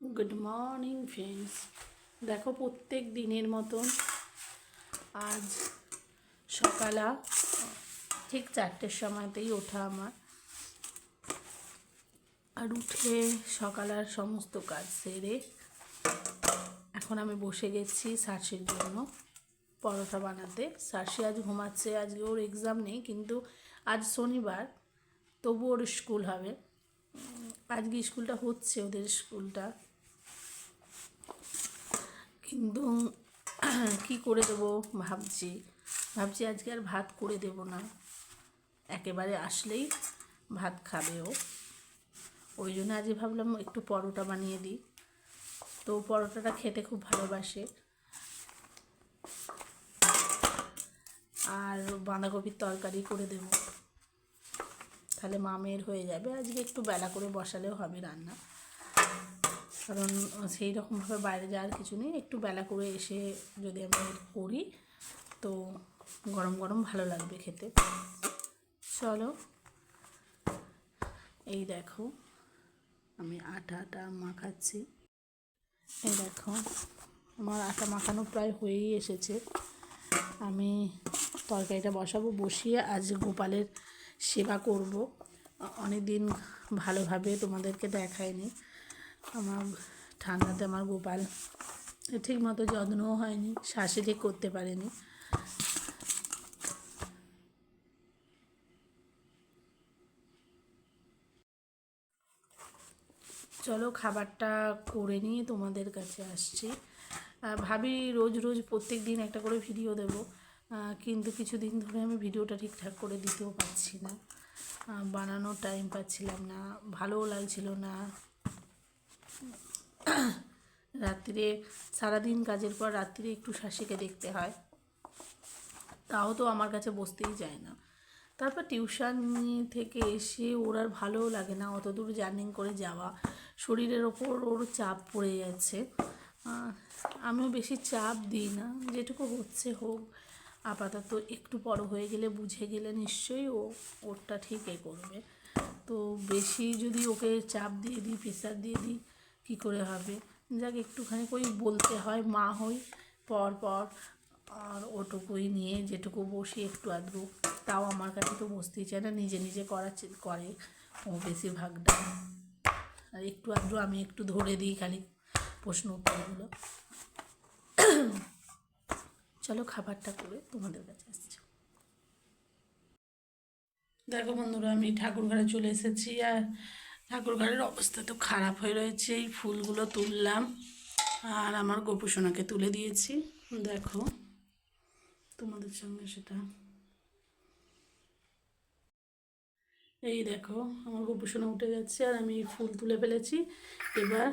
Good morning friends দেখো, প্রত্যেক দিনের মতন আজ সকালা ঠিক চারটের সময়তেই ওঠা আমার। আর উঠে সকালার সমস্ত কাজ সেরে এখন আমি বসে গেছি সার্সির জন্য পরোটা বানাতে। সার্সি আজ ঘুমাচ্ছে, আজকে ওর এক্সাম নেই, কিন্তু আজ শনিবার তবু ওর স্কুল হবে। আজকে স্কুলটা হচ্ছে ওদের স্কুলটা। কিন্তু কি করে দেবো ভাবছি। ভাবছি আজকে আর ভাত করে দেবো না। একেবারে আসলেই ভাত খাবে ও। ওই জন্য আজকে ভাবলাম একটু পরোটা বানিয়ে দিই। তো পরোটাটা খেতে খুব ভালোবাসে। আর বাঁধাকপির তরকারি করে দেবো। তাহলে মামের হয়ে যাবে। আজকে একটু বেলা করে বসালেও হবে রান্না। কারণ সেই রকমভাবে বাইরে যাওয়ার কিছু নেই। একটু বেলা করে এসে যদি আমি করি, তো গরম গরম ভালো লাগবে খেতে। চলো, এই দেখো, আমি আটা আটা মাখাচ্ছি। এই দেখো, আমার আটা মাখানো প্রায় হয়েই এসেছে। আমি তরকারিটা বসাবো, বসিয়ে আজ গোপালের সেবা করব। অনেক দিন ভালোভাবে তোমাদেরকে দেখায়নি আমার ঠান্ডাতে আমার গোপাল ঠিক মতো যত্নও হয়নি ঠিক করতে পারেনি। চলো খাবারটা করে নিয়ে তোমাদের কাছে আসছি। ভাবি রোজ রোজ প্রত্যেক দিন একটা করে ভিডিও দেব। কিন্তু কিছুদিন ধরে আমি ভিডিওটা ঠিকঠাক করে দিতেও পারছি না। বানানোর টাইম পাচ্ছিলাম না, ভালোও লাগছিল না। রাত্রিরে সারাদিন কাজের পর রাত্রিরে একটু শাশিকে দেখতে হয়। তাও তো আমার কাছে বসতেই যায় না। তারপর টিউশন থেকে এসে ওর আর ভালোও লাগে না, অত দূর জার্নি করে যাওয়া। শরীরের ওপর ওর চাপ পড়ে যাচ্ছে। আমিও বেশি চাপ দিই না, যেটুকু হচ্ছে হোক। আপাতত একটু বড় হয়ে গেলে বুঝে গেলে নিশ্চয়ই ও, ওরটা ঠিক এ করবে। তো বেশি যদি ওকে চাপ দিয়ে দিই প্রেশার দিয়ে দিই কী করে হবে? যাক, একটুখানি কই বলতে হয়, মা হই, পর পর। আর ওটুকুই নিয়ে যেটুকু বসি একটু আধটু। তাও আমার কাছে তো বসতেই চায় না, নিজে নিজে করার চে- করে ও বেশিরভাগটা। আর একটু আধটু আমি একটু ধরে দিই খালি প্রশ্ন উত্তরগুলো। চলো খাবারটা করে তোমাদের কাছে আসছি। দেখো বন্ধুরা, আমি ঠাকুর ঘরে চলে এসেছি আর ঠাকুর ঘরের অবস্থা তো খারাপ হয়ে রয়েছে। এই ফুলগুলো তুললাম। আর আমার গোপুসোনাকে তুলে দিয়েছি। দেখো, তোমাদের সঙ্গে সেটা। এই দেখো, আমার গোপুসোনা উঠে গেছে আর আমি ফুল তুলে ফেলেছি। এবার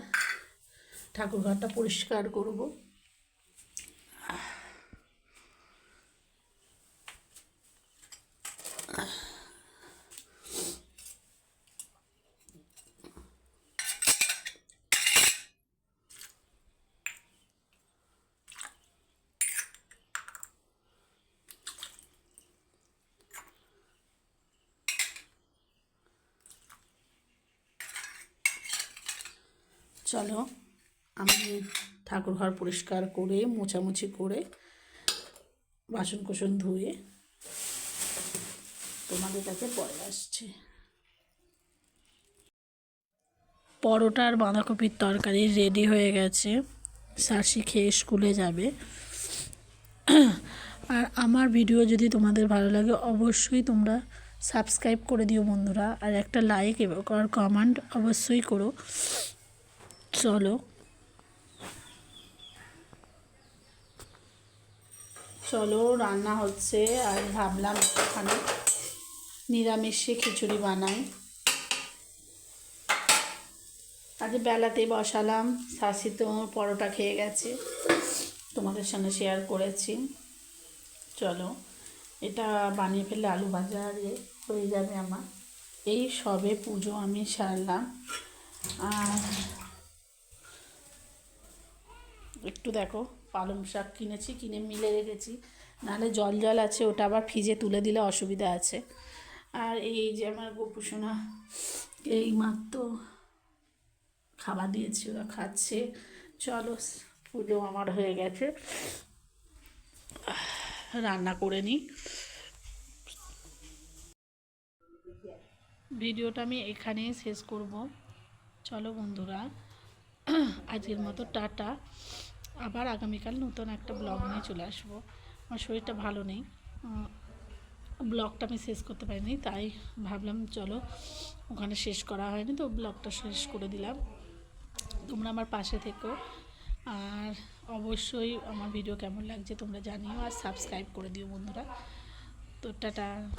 ঠাকুর ঘরটা পরিষ্কার করব। চলো, আমি ঠাকুর ঘর পরিষ্কার করে, মোছামুছি করে বাসন কোসন ধুয়ে তোমাদের কাছে পরে আসছি। পরোটা আর বাঁধাকপির তরকারি রেডি হয়ে গেছে। শাসি খেয়ে স্কুলে যাবে। আর আমার ভিডিও যদি তোমাদের ভালো লাগে, অবশ্যই তোমরা সাবস্ক্রাইব করে দিও বন্ধুরা। আর একটা লাইক এবং কমেন্ট অবশ্যই করো। চলো। চলো, রান্না হচ্ছে, আর ভাবলাম একটুখানি নিরামিষে খিচুড়ি বানাই। আজ বেলাতে বসালাম শাশি তো পরোটা খেয়ে গেছে, তোমাদের সঙ্গে শেয়ার করেছি। চলো, এটা বানিয়ে ফেললে আলু ভাজা হয়ে যাবে আমার। এই সবে পুজো আমি সারলাম, আর একটু দেখো, পালং শাক কিনেছি, কিনে মিলে রেখেছি। নাহলে জল জল আছে, ওটা আবার ফ্রিজে তুলে দিলে অসুবিধা আছে। আর এই যে আমার গোপুসোনা, এই মাত্র খাবার দিয়েছি, ওরা খাচ্ছে। চলো, পুজো আমার হয়ে গেছে। রান্না করে নিই। ভিডিওটা আমি এখানেই শেষ করব। চলো বন্ধুরা, আজকের মতো টাটা। আবার আগামীকাল নতুন একটা ব্লগ নিয়ে চলে আসব। আমার শরীরটা ভালো নেই। ব্লগটা আমি শেষ করতে পারিনি, তাই ভাবলাম চলো ওখানে শেষ করা হয়নি তো, ব্লগটা শেষ করে দিলাম। তোমরা আমার পাশে থেকো। আর অবশ্যই আমার ভিডিও কেমন লাগছে তোমরা জানিও, আর সাবস্ক্রাইব করে দিও বন্ধুরা। তো টাটা।